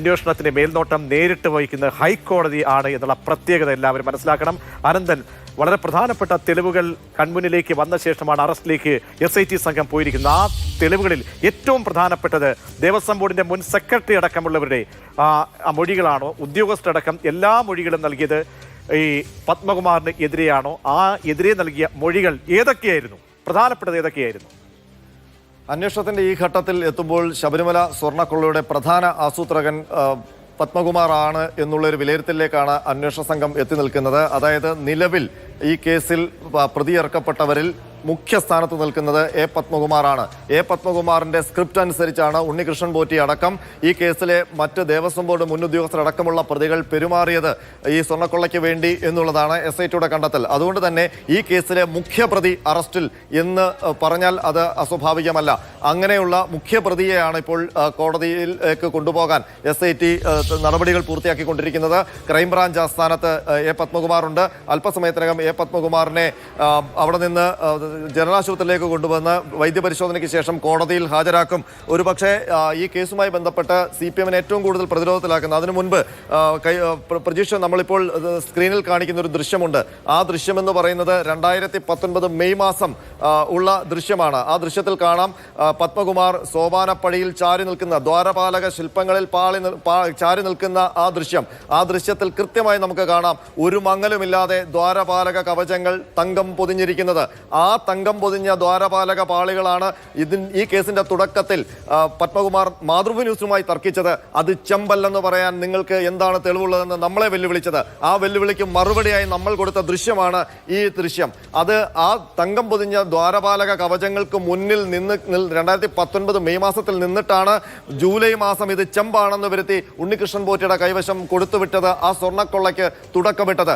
അന്വേഷണത്തിന്റെ മേൽനോട്ടം നേരിട്ട് വഹിക്കുന്നത് ഹൈക്കോടതി ആണ് എന്നുള്ള പ്രത്യേകത എല്ലാവരും മനസ്സിലാക്കണം. അനന്തൻ വളരെ പ്രധാനപ്പെട്ട തെളിവുകൾ കൺമുന്നിലേക്ക് വന്ന ശേഷമാണ് അറസ്റ്റിലേക്ക് എസ് ഐ ടി സംഘം പോയിരിക്കുന്നത്. ആ തെളിവുകളിൽ ഏറ്റവും പ്രധാനപ്പെട്ടത് ദേവസ്വം ബോർഡിന്റെ മുൻ സെക്രട്ടറി അടക്കമുള്ളവരുടെ ആ മൊഴികളാണോ? ഉദ്യോഗസ്ഥരടക്കം എല്ലാ മൊഴികളും നൽകിയത് ഈ പത്മകുമാറിന് എതിരെയാണോ? ആ എതിരെ നൽകിയ മൊഴികൾ ഏതൊക്കെയായിരുന്നു? പ്രധാനപ്പെട്ടത് ഏതൊക്കെയായിരുന്നു? അന്വേഷണത്തിന്റെ ഈ ഘട്ടത്തിൽ എത്തുമ്പോൾ ശബരിമല സ്വർണക്കൊള്ളയുടെ പ്രധാന ആസൂത്രകൻ പത്മകുമാർ ആണ് എന്നുള്ളൊരു വിലയിരുത്തലിലേക്കാണ് അന്വേഷണ സംഘം എത്തി നിൽക്കുന്നത്. അതായത് നിലവിൽ ഈ കേസിൽ പ- പ്രതിയേർക്കപ്പെട്ടവരിൽ മുഖ്യ സ്ഥാനത്ത് നിൽക്കുന്നത് എ പത്മകുമാറാണ്. എ പത്മകുമാറിന്റെ സ്ക്രിപ്റ്റ് അനുസരിച്ചാണ് ഉണ്ണികൃഷ്ണൻ പോറ്റി അടക്കം ഈ കേസിലെ മറ്റ് ദേവസ്വം ബോർഡ് മുൻ ഉദ്യോഗസ്ഥരടക്കമുള്ള പ്രതികൾ പെരുമാറിയത് ഈ സ്വർണക്കൊള്ളയ്ക്ക് വേണ്ടി എന്നുള്ളതാണ് എസ് ഐ ടിയുടെ കണ്ടെത്തൽ. അതുകൊണ്ട് തന്നെ ഈ കേസിലെ മുഖ്യപ്രതി അറസ്റ്റിൽ എന്ന് പറഞ്ഞാൽ അത് അസ്വാഭാവികമല്ല. അങ്ങനെയുള്ള മുഖ്യപ്രതിയെയാണ് ഇപ്പോൾ കോടതിയിലേക്ക് കൊണ്ടുപോകാൻ എസ് ഐ ടി നടപടികൾ പൂർത്തിയാക്കിക്കൊണ്ടിരിക്കുന്നത്. ക്രൈംബ്രാഞ്ച് ആസ്ഥാനത്ത് എ പത്മകുമാറുണ്ട്. അല്പസമയത്തിനകം എ പത്മകുമാറിനെ അവിടെ നിന്ന് ജനറൽ ആശുപത്രിയിലേക്ക് കൊണ്ടുവന്ന് വൈദ്യപരിശോധനയ്ക്ക് ശേഷം കോടതിയിൽ ഹാജരാക്കും. ഒരുപക്ഷേ ഈ കേസുമായി ബന്ധപ്പെട്ട് സി പി എമ്മിനെ ഏറ്റവും കൂടുതൽ പ്രതിരോധത്തിലാക്കുന്നത് അതിനു മുൻപ് പ്രതീക്ഷ നമ്മളിപ്പോൾ സ്ക്രീനിൽ കാണിക്കുന്ന ഒരു ദൃശ്യമുണ്ട്. ആ ദൃശ്യമെന്ന് പറയുന്നത് രണ്ടായിരത്തി പത്തൊൻപത് മെയ് മാസം ഉള്ള ദൃശ്യമാണ്. ആ ദൃശ്യത്തിൽ കാണാം പത്മകുമാർ സോപാനപ്പടിയിൽ ചാരി നിൽക്കുന്ന ദ്വാരപാലക ശില്പങ്ങളിൽ പാളി ചാരി നിൽക്കുന്ന ആ ദൃശ്യം. ആ ദൃശ്യത്തിൽ കൃത്യമായി നമുക്ക് കാണാം ഒരു മങ്ങലുമില്ലാതെ ദ്വാരപാലക കവചങ്ങൾ തങ്കം പൊതിഞ്ഞിരിക്കുന്നത്. ആ തങ്കം പൊതിഞ്ഞ ദ്വാരപാലക പാളികളാണ് ഇതിൻ ഈ കേസിന്റെ തുടക്കത്തിൽ പത്മകുമാർ മാതൃഭൂമി ന്യൂസുമായി തർക്കിച്ചത്. അത് ചെമ്പല്ലെന്ന് പറയാൻ നിങ്ങൾക്ക് എന്താണ് തെളിവുള്ളതെന്ന് നമ്മളെ വെല്ലുവിളിച്ചത്. ആ വെല്ലുവിളിക്ക് മറുപടിയായി നമ്മൾ കൊടുത്ത ദൃശ്യമാണ് ഈ ദൃശ്യം. അത് ആ തങ്കം പൊതിഞ്ഞ ദ്വാരപാലക കവചങ്ങൾക്ക് മുന്നിൽ നിന്ന് രണ്ടായിരത്തി പത്തൊൻപത് മെയ് മാസത്തിൽ നിന്നിട്ടാണ് ജൂലൈ മാസം ഇത് ചെമ്പാണെന്ന് വരുത്തി ഉണ്ണികൃഷ്ണൻ പോറ്റിയുടെ കൈവശം കൊടുത്തുവിട്ടത് ആ സ്വർണക്കൊള്ളയ്ക്ക് തുടക്കമിട്ടത്.